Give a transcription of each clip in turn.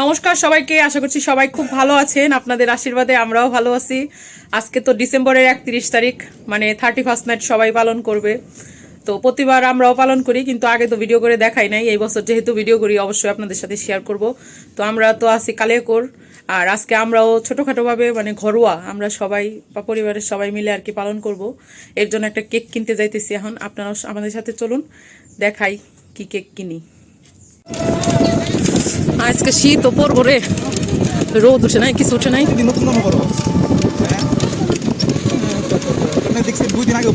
নমস্কার সবাইকে, আশা করছি সবাই খুব ভালো আছেন। আপনাদের আশীর্বাদে আমরাও ভালো আছি। আজকে তো ডিসেম্বরের একত্রিশ তারিখ মানে থার্টি ফার্স্ট নাইট সবাই পালন করবে। তো প্রতিবার আমরাও পালন করি, কিন্তু আগে তো ভিডিও করে দেখাই নাই। এই বছর যেহেতু ভিডিও করি, অবশ্যই আপনাদের সাথে শেয়ার করব। তো আমরা তো আছি কালিয়াকোর আর আজকে আমরাও ছোটোখাটোভাবে মানে ঘরোয়া, আমরা সবাই বা পরিবারের সবাই মিলে আর কি পালন করব। এর জন্য একটা কেক কিনতে যাইতেছি এখন। আপনারাও আমাদের সাথে চলুন, দেখাই কি কেক কিনি। আজকে শীত ও পড়ব রে রোদ উঠে নাই কিছু উঠে নাই। করো দুই দিন আগে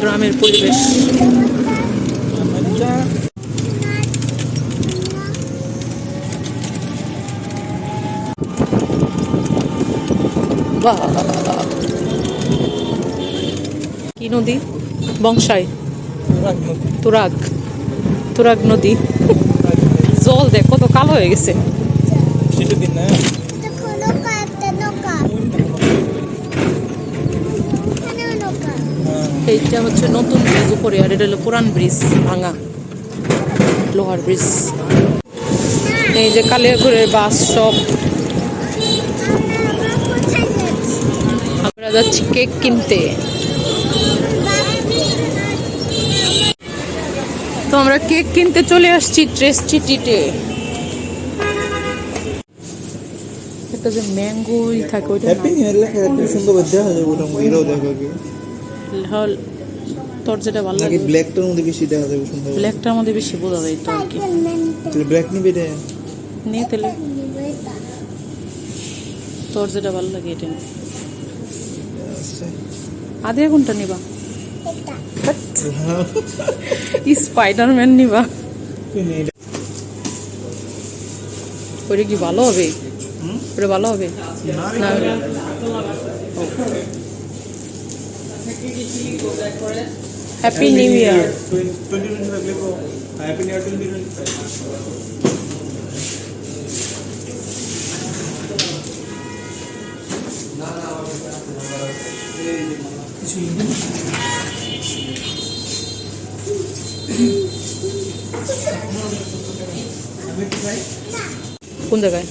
গ্রামের পরিবেশ। কি নদী? বংশাই। তুরাগ। তুরাগ নদী। জল দেখ কত কালো হয়ে গেছে। এইটা হচ্ছে নতুন ব্রিজ উপরে, আর এটা হলো পুরান ব্রিজ ভাঙা। লোহার ব্রিজ। এই যে কালিয়াপুরের বাস সব। আমরা যাচ্ছি কেক কিনতে। তো আমরা কেক কিনতে চলে আসছি ট্রেস চিটিতে একটা যে ম্যাঙ্গোই থাকে ওইটা তোর যেটা ভালো লাগে। ব্ল্যাকটার মধ্যে বেশি দেখা যাবে সুন্দর ব্ল্যাকটার মধ্যে বেশি বোঝা যায় তো আর কি। তাহলে ব্ল্যাক নিবে রে। নিয়ে তাহলে। তোর যেটা ভালো লাগে এটা। নে। আধে কোনটা নিবা। স্পাইডারম্যান নিবা। ওটা কি ভালো হবে? ওটা ভালো হবে? না হ্যাপি নিউ ইয়ার হ্যাপি কোন জায়গায়?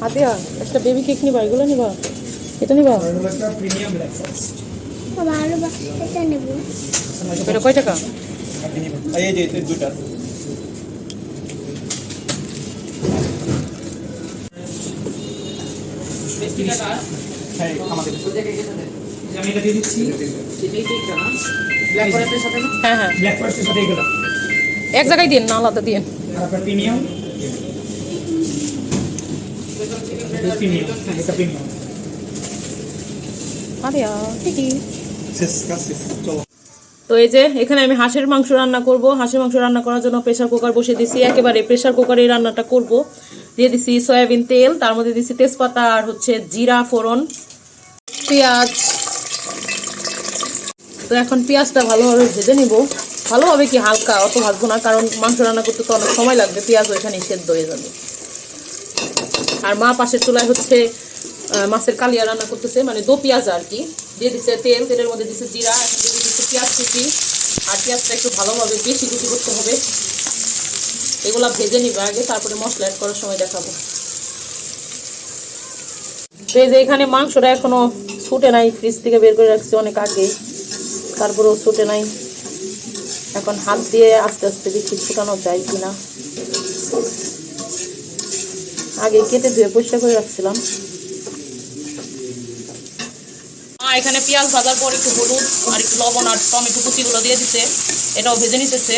আদিয়া একটা বেবি কেক নিবা? এগুলো নিবা? এটা নিবা? বাবা আরও বা- এটা কয় টাকা? এই যে এই হ্যাঁ আমি এটা দিয়ে দিচ্ছি হ্যাঁ। হ্যাঁ ব্ল্যাক ফরেস্টের সাথে এগুলো এক জায়গায় দিন না আলাদা দিন আর আপনার প্রিমিয়াম প্রিমিয়াম এটা প্রিমিয়াম আদিয়া ঠিকই। তো এই যে, এখানে আমি হাঁসের মাংস রান্না করব। হাঁসের মাংস রান্না করার জন্য প্রেসার কুকার বসে দিছি। একেবারে প্রেশার কুকারে রান্নাটা করব। দিয়ে দিছি সয়াবিন তেল, তার মধ্যে দিছি তেজপাতা আর হচ্ছে জিরা ফোড়ন, পেঁয়াজ। তো এখন পেঁয়াজটা ভালোভাবে ভেজে নিব। ভালোভাবে কি হালকা অত ভাজবো না, কারণ মাংস রান্না করতে তো অনেক সময় লাগবে পেঁয়াজ ওইখানে সেদ্ধ হয়ে যাবে। আর মা পাশের চুলায় হচ্ছে মাছের কালিয়া রান্না করতেছে মানে দো পেঁয়াজ আর কি। দিয়ে দিচ্ছে তেল, তেলের মধ্যে দিচ্ছে জিরা, দিয়ে দিচ্ছে পেঁয়াজ কুচি। আর পেঁয়াজটা একটু ভালোভাবে বেশি কুচি করতে হবে। এগুলা ভেজে নিবে আগে, তারপরে মশলা অ্যাড করার সময় দেখাবো। তো এই যে এখানে মাংসটা এখনও ছুটে নাই ফ্রিজ থেকে বের করে রাখছি অনেক আগে তারপরেও ছুটে নাই। এখন হাত দিয়ে আস্তে আস্তে দেখি ছুটানো যায় কিনা। আগে কেটে ধুয়ে পরিষ্কার করে রাখছিলাম মা এখানে পেঁয়াজ ভাজার পর একটু হলুদ আর একটু লবণ আর টমেটো কুচিগুলো দিয়ে দিছে। এটাও ভেজে নিতেছে।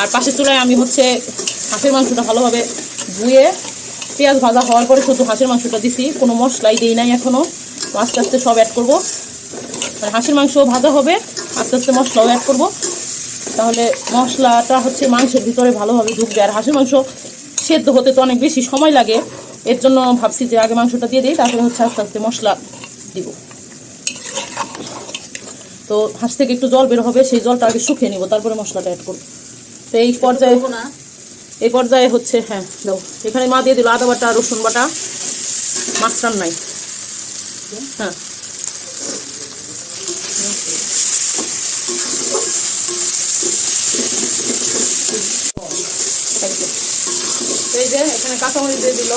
আর পাশের চুলায় আমি হচ্ছে হাঁসের মাংসটা ভালোভাবে ধুয়ে পেঁয়াজ ভাজা হওয়ার পরে শুধু হাঁসের মাংসটা দিছি। কোনো মশলাই দিই নাই এখনও আস্তে আস্তে সব অ্যাড করব। আর হাঁসের মাংস ভাজা হবে। আস্তে আস্তে মশলাও অ্যাড করব। তাহলে মশলাটা হচ্ছে মাংসের ভিতরে ভালোভাবে ঢুকবে। আর হাঁসের মাংস সেদ্ধ হতে তো অনেক বেশি সময় লাগে। এর জন্য ভাবছি যে আগে মাংসটা দিয়ে দিই, তারপরে হচ্ছে আস্তে আস্তে মশলা দিব। তো হাঁস থেকে একটু জল বের হবে সেই জলটা আগে শুকিয়ে নিব তারপরে মশলাটা অ্যাড করব। তো এই পর্যায়ে এই পর্যায়ে হচ্ছে হ্যাঁ দাও। এখানে মা দিয়ে দিল আদা বাটা রসুন বাটা মাছ রান্নাই হ্যাঁ। এই যে। এই যে এখানে কাঁচামরিচ দিয়ে দিল।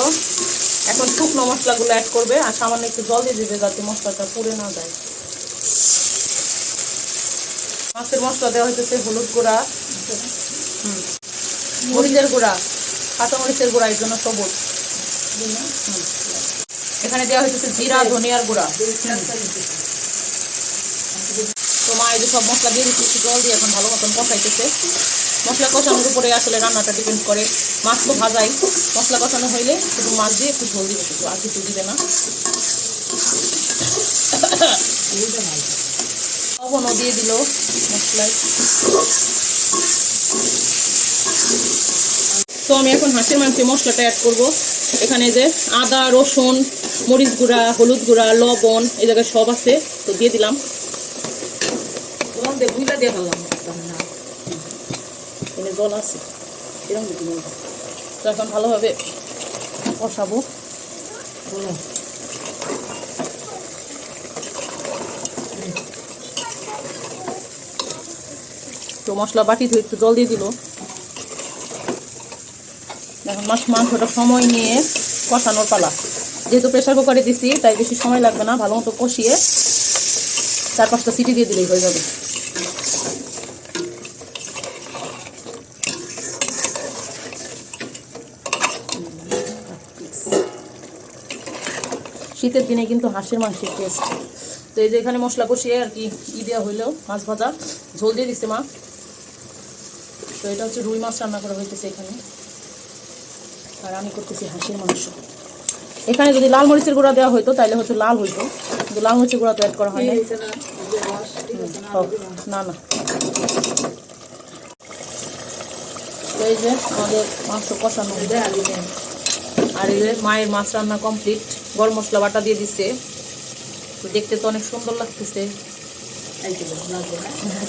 এখন শুকনো মশলাগুলো অ্যাড করবে আর সামান্য একটু জল দিয়ে দিবে যাতে মশলাটা পুড়ে না যায়। মাছের মশলা দেওয়া হইতেছে হলুদ গুঁড়া, হুম, মরিচের গুঁড়া কাঁচামরিচের গুঁড়া এর জন্য সবুজ। এখানে দেওয়া হইতেছে জিরা, ধনিয়ার গুঁড়া। তো মা যে সব মশলা দিয়ে দিচ্ছে জল দিয়ে এখন ভালো মতন কষাইতেছে। মশলা কষানোর উপরে আসলে রান্নাটা ডিপেন্ড করে। মাছ তো ভাজাই। মশলা কষানো হইলে শুধু মাছ দিয়ে একটু ঝোল দিবে আর কিছু দিবে না। লবণও দিয়ে দিল মশলায়। তো আমি এখন হাঁসের মাংসে মশলাটা অ্যাড করব। এখানে যে আদা রসুন মরিচ গুঁড়া হলুদ গুঁড়া লবণ এই জায়গায় সব আছে তো দিয়ে দিলাম। দিয়ে ফেললাম। জল আছে। এরকম তো এখন ভালোভাবে কষাবো। তো মশলা বাটি ধুয়ে একটু জল দিয়ে দিল। এখন মাছ মাংসটা সময় নিয়ে কষানোর পালা। যেহেতু প্রেশার কুকারে দিছি, তাই বেশি সময় লাগবে না, ভালো মতো কষিয়ে চার পাঁচটা সিটি দিয়ে দিলেই হয়ে যাবে। শীতের দিনে কিন্তু হাঁসের মাংসের টেস্ট তো এই যে এখানে মশলা কষিয়ে আর কি ই দেওয়া হইল, মাছ ভাজা। ঝোল দিয়ে দিচ্ছে মা। তো এটা হচ্ছে রুই মাছ রান্না করা হইতেছে এখানে। আর আমি করতেছি হাঁসের মাংস। এখানে যদি লাল মরিচের গুঁড়া দেওয়া হইতো তাহলে হয়তো লাল হইতো। কিন্তু লাল মরিচের গুঁড়া তো অ্যাড করা হয় না না না তো এই যে আমাদের মাংস কষানো। আর এই যে মায়ের মাছ রান্না কমপ্লিট গরম মশলা বাটা দিয়ে দিচ্ছে তো দেখতে তো অনেক সুন্দর লাগতেছে।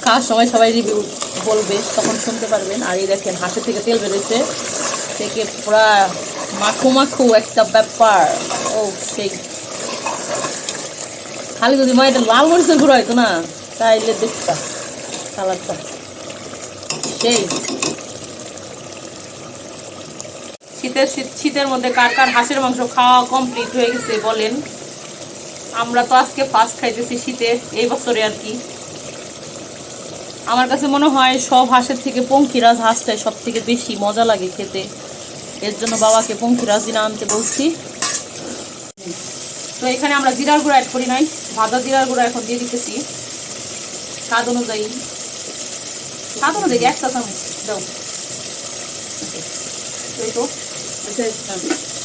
খাওয়ার সময় সবাই রিভিউ বলবে, তখন শুনতে পারবেন। আর এই দেখেন হাঁসের থেকে তেল বেরোচ্ছে। থেকে পুরা মাখু মাখু একটা ব্যাপার। ও সেই খালি যদি মা এটা লাল মরিচের গুঁড়ো হয়তো না, তাইলে দেখতা কালারটা সেই। শীতের শীত- শীতের মধ্যে কার কার হাঁসের মাংস খাওয়া কমপ্লিট হয়ে গেছে বলেন। আমরা তো আজকে ফার্স্ট খাইতেছি শীতে, এই বছরে আর কি। আমার কাছে মনে হয় সব হাঁসের থেকে পঙ্খিরাজ হাঁসটাই সব থেকে বেশি মজা লাগে খেতে। এর জন্য বাবাকে পঙ্খিরাজ দিনা আনতে বলছি। তো এখানে আমরা জিরার গুঁড়ো অ্যাড করি নাই, ভাজা জিরার গুঁড়ো এখন দিয়ে দিতেছি। স্বাদ অনুযায়ী। স্বাদ অনুযায়ী এক চা চামচ দাও। তো। এই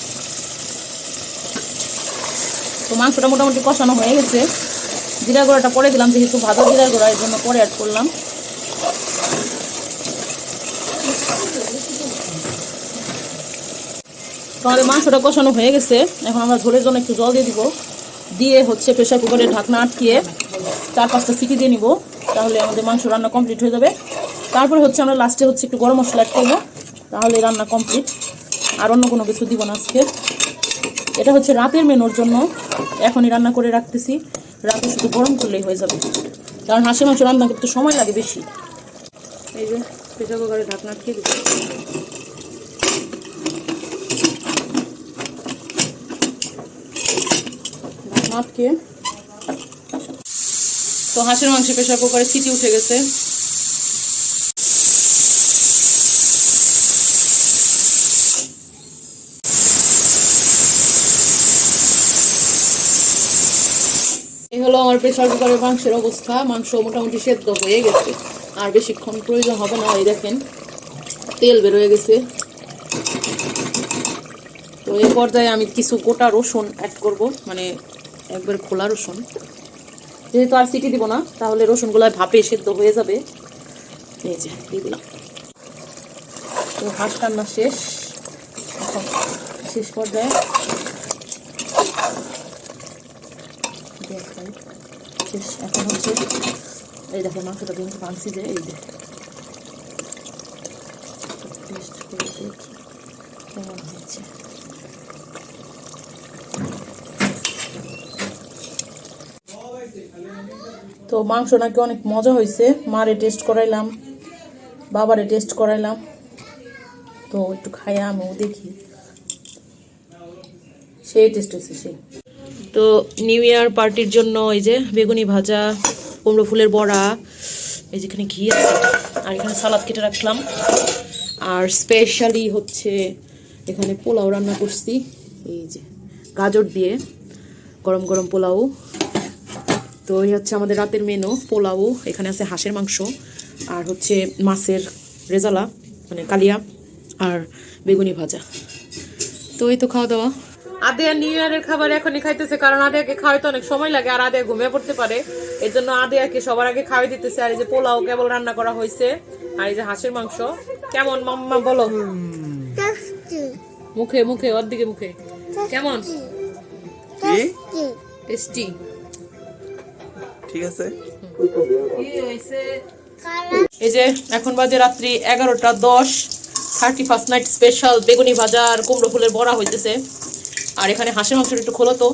তো। মাংসটা মোটামুটি কষানো হয়ে গেছে। জিরা গুঁড়াটা পরে দিলাম, যেহেতু ভাজা জিরা গুঁড়া এর জন্য পরে অ্যাড করলাম। আমাদের মাংসটা কষানো হয়ে গেছে। এখন আমরা ঝোলের জন্য একটু জল দিয়ে দিব। দিয়ে হচ্ছে প্রেশার কুকারে ঢাকনা আটকিয়ে চার পাঁচটা সিটি দিয়ে নিব। তাহলে আমাদের মাংস রান্না কমপ্লিট হয়ে যাবে। তারপরে হচ্ছে আমরা লাস্টে হচ্ছে একটু গরম মশলা অ্যাড করব। তাহলে রান্না কমপ্লিট আর অন্য কোনো কিছু দিব না আজকে। এটা হচ্ছে রাতের মেনুর জন্য এখনই রান্না করে রাখতেছি। রাতে শুধু গরম করলেই হয়ে যাবে। কারণ হাঁসের মাংস রান্না করতে সময় লাগে বেশি। এই যে প্রেশার কুকারে ঢাকনা আটকে দিচ্ছি। তো হাঁসের মাংস প্রেশার কুকারে সিটি উঠে গেছে। হলো আমার প্রেশার কুকারের মাংসের অবস্থা মাংস মোটামুটি সেদ্ধ হয়ে গেছে। আর বেশিক্ষণ প্রয়োজন হবে না, এই দেখেন, তেল বেরোয় গেছে। তো এই পর্যায়ে আমি কিছু গোটা রসুন অ্যাড করব মানে একবার খোলা রসুন। যেহেতু আর সিটি দিব না, তাহলে রসুনগুলো ভাপে সেদ্ধ হয়ে যাবে। এই যে দিয়ে তো হাঁস রান্না শেষ। এখন শেষ পর্যায়ে মাংসটা এই যে তো মাংস নাকি অনেক মজা হয়েছে। মারে টেস্ট করাইলাম। বাবারে টেস্ট করাইলাম। তো একটু খাইয়া আমিও দেখি। সেই টেস্ট হয়েছে, সেই। তো নিউ ইয়ার পার্টির জন্য এই যে বেগুনি ভাজা, কুমড়ো ফুলের বড়া, এই যেখানে ঘি আছে, আর এখানে সালাদ কেটে রাখলাম। আর স্পেশালি হচ্ছে এখানে পোলাও রান্না করছি, এই যে গাজর দিয়ে গরম গরম পোলাও। তো এই হচ্ছে আমাদের রাতের মেনু পোলাও, এখানে আছে হাঁসের মাংস, আর হচ্ছে মাছের রেজালা মানে কালিয়া, আর বেগুনি ভাজা। তো এই তো খাওয়া দাওয়া। আদেয়া নিউ ইয়ারের খাবার এখনই খাইতেছে কারণ আদেয়াকে খাওয়াইতে অনেক সময় লাগে আর আদেয়া ঘুমিয়ে পড়তে পারে। এর জন্য আদেয়াকে সবার আগে খাওয়াই দিতেছে। আর এই যে পোলাও কেবল রান্না করা হয়েছে আর এই যে হাঁসের মাংস। কেমন মাম্মা বলো? টেস্টি মুখে মুখে ওর দিকে মুখে। কেমন? Tasty tasty. ঠিক আছে। এই যে এখন বাজে রাত্রি এগারোটা দশ। থার্টি ফার্স্ট নাইট স্পেশাল বেগুনি ভাজা আর কুমড়ো ফুলের বড়া হইতেছে। আর এখানে হাঁসের মাংসটা একটু খোলো তো।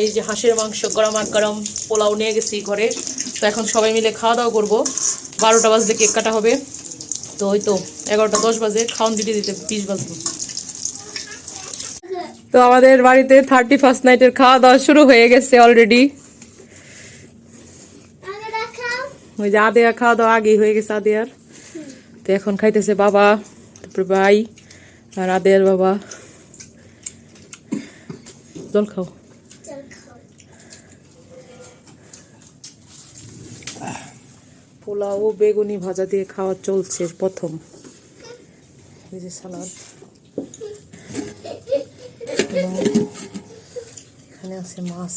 এই যে হাঁসের মাংস গরম আর গরম পোলাও নিয়ে গেছি ঘরে। তো এখন সবাই মিলে খাওয়া দাওয়া করব। বারোটা বাজলে কেক কাটা হবে। তো ওই তো এগারোটা দশ বাজে খাওয়ান দিতে দিতে বিশ বাজবে তো আমাদের বাড়িতে থার্টি ফার্স্ট নাইটের খাওয়া দাওয়া শুরু হয়ে গেছে অলরেডি। ওই যে আদেয়া খাওয়া দাওয়া আগেই হয়ে গেছে আদেয়ার। তো এখন খাইতেছে বাবা তারপরে ভাই। আর আদেয়ার বাবা। জল খাও। পোলাও, বেগুনি ভাজা দিয়ে খাওয়া চলছে প্রথম। সালাদ। এখানে আছে মাছ।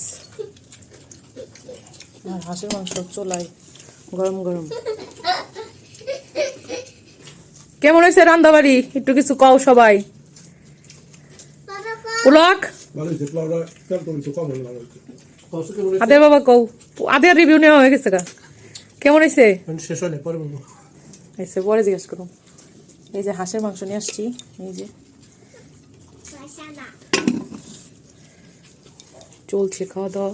আর হাঁসের মাংস চোলাই গরম গরম। কেমন হয়েছে রান্দাবাড়ি? একটু কিছু কও সবাই। পুলক? হলো আদের বাবা কও। আদের রিভিউ নেওয়া হয়ে গেছে গা। কেমন হয়েছে? শেষ না পরে বলব এসে পরে জিজ্ঞেস করুন এই যে হাঁসের মাংস নিয়ে আসছি, এই যে। চলছে খাওয়া দাওয়া।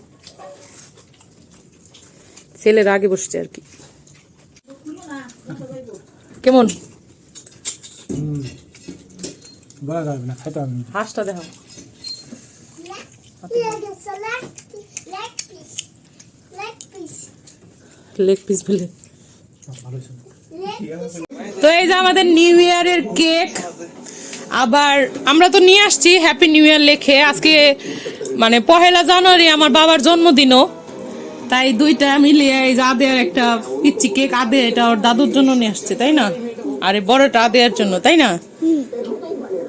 ছেলের আগে বসছে আর কি। কেমন? বলা যাবে না খাইতে হবে হাঁসটা দেখো। লেগ পিস বলে। তো এই যে আমাদের নিউ ইয়ারের কেক আবার আমরা তো নিয়ে আসছি হ্যাপি নিউ ইয়ার লেখে। আজকে মানে পহেলা জানুয়ারি আমার বাবার জন্মদিনও। তাই দুইটা মিলিয়ে এই যে আদেয়ার একটা পিচ্ছি কেক আদে এটা ওর দাদুর জন্য নিয়ে আসছে, তাই না? আরে বড়টা আদেয়ার জন্য, তাই না?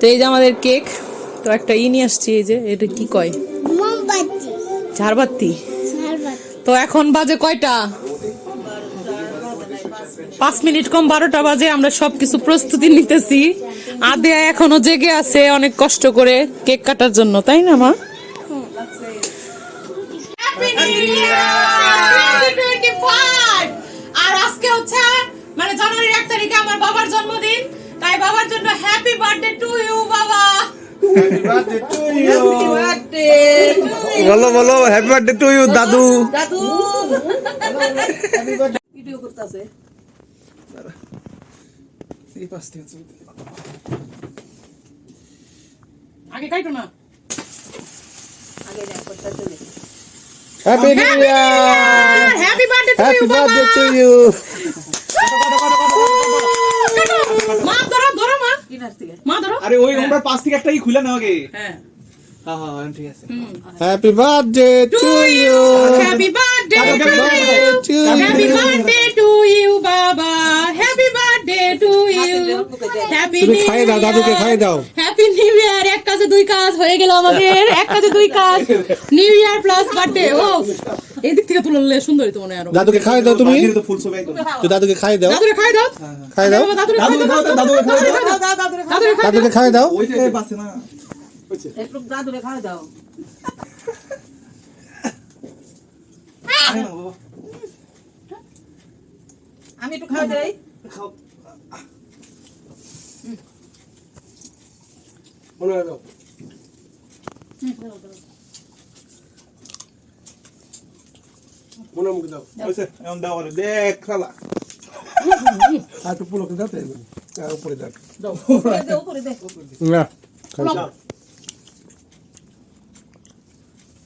তো এই যে আমাদের কেক তো একটা ই নিয়ে আসছি এই যে এটা কি কয়? ঝাড়বাতি। তো এখন বাজে কয়টা? পাঁচ মিনিট কম বারোটা বাজে আমরা সবকিছু প্রস্তুতি নিতেছি। আদেয়া এখনও জেগে আছে অনেক কষ্ট করে কেক কাটার জন্য তাই না মা? আর আজকে হচ্ছে মানে জানুয়ারির এক তারিখে আমার বাবার জন্মদিন। তাই বাবার জন্য হ্যাপি বার্থডে টু ইউ বাবা। বলো বলো হ্যাপি বার্থডে টু ইউ দাদু। দাদু। এই পাশ থেকে চলতে। আগে কাইটো না? Happy new year happy birthday to happy you বাবা। বার্থডে টু ইউ মা ধরো ধরো মা মা ধরো। আরে ওই নম্বর পাঁচ থেকে একটা খুলে নাও আগে। হ্যাঁ। হ্যাঁ হ্যাঁ ঠিক আছে। Happy birthday to you happy birthday to happy birthday to you বাবা happy birthday to you happy তুমি খাই দাও দাদুকে খাই দাও। হ্যাপি নিউ ইয়ার এক কাজে দুই কাজ হয়ে গেল আমাদের। এক কাজে দুই কাজ। নিউ ইয়ার প্লাস বার্থডে ও এই দিক থেকে তুললে সুন্দরই তো মনে হয় আরও। দাদুকে খাই দাও তুমি। তো দাদুকে খাই দাও। দাদুরে খাই দাও? খাই দাও। বাবা, দাদুরে খাই দাও দাদুরে খাই দাও। দাদুরে খাই দাও দাদুকে খাই দাও। ওইটাই বাসে না। আমি একটু খাওয়া যাই মনে হয় দাও। মনে মুখে দাও হয়েছে এখন দাও আরে দেখ খালা আর একটু পুলকে দাও তাই আর উপরে দেখ উপরে দে উপরে দে না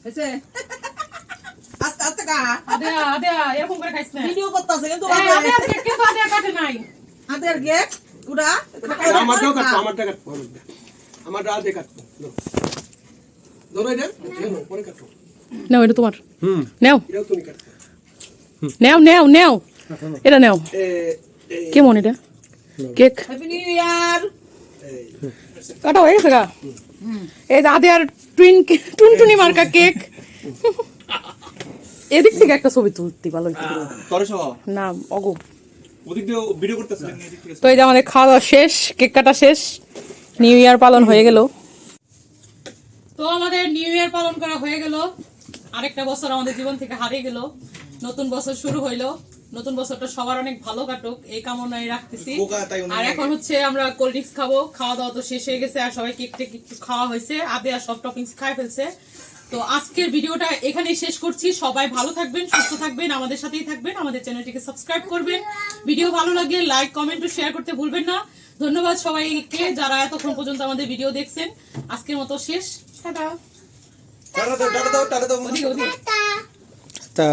হয়েছে আস্তে আস্তে খা আদেয়া আদেয়া এরকম করে খাইছ না ভিডিও করতেছে কিন্তু এই, আদেয়া কিন্তু আদেয়া কাটে নাই কাটবো দাও। ধরো এটা পরে কাটবো নাও এটা তোমার হুম নাও এটাও তুমি কাটবো নাও নাও নাও এটা নাও কেমন এটা কেক হ্যাপি নিউ ইয়ার এই কাটা হয়ে গেছে গা এই যে আদেয়ার টুইন টুনটুনি মার্কা কেক এদিক থেকে একটা ছবি তুলতে ভালো না অগো। ওদিক দিয়ে ভিডিও করতেছে। এদিক থেকে তো এই যে আমাদের খাওয়া দাওয়া শেষ কেক কাটা শেষ নিউ ইয়ার পালন হয়ে গেল। তো আমাদের নিউ ইয়ার পালন করা হয়ে গেল। আরেকটা বছর আমাদের জীবন থেকে হারিয়ে গেল। নতুন বছর শুরু হইল। নতুন বছরটা সবার অনেক ভালো কাটুক এই কামনায় রাখতেছি। আর এখন হচ্ছে আমরা কোল্ড ড্রিঙ্কস খাব। খাওয়া দাওয়া তো শেষ হয়ে গেছে আর সবাই কেক টেক একটু খাওয়া হয়েছে। আদে আর সব টপিংস খাই ফেলছে। তো আজকের ভিডিওটা এখানেই শেষ করছি। সবাই ভালো থাকবেন সুস্থ থাকবেন আমাদের সাথেই থাকবেন আমাদের চ্যানেলটিকে সাবস্ক্রাইব করবেন। ভিডিও ভালো লাগলে লাইক কমেন্ট ও শেয়ার করতে ভুলবেন না। ধন্যবাদ সবাইকে যারা এতক্ষণ পর্যন্ত আমাদের ভিডিও দেখছেন। আজকের মতো শেষ। টাটা। টাটা দাও টাটা দাও টাটা দাও তা।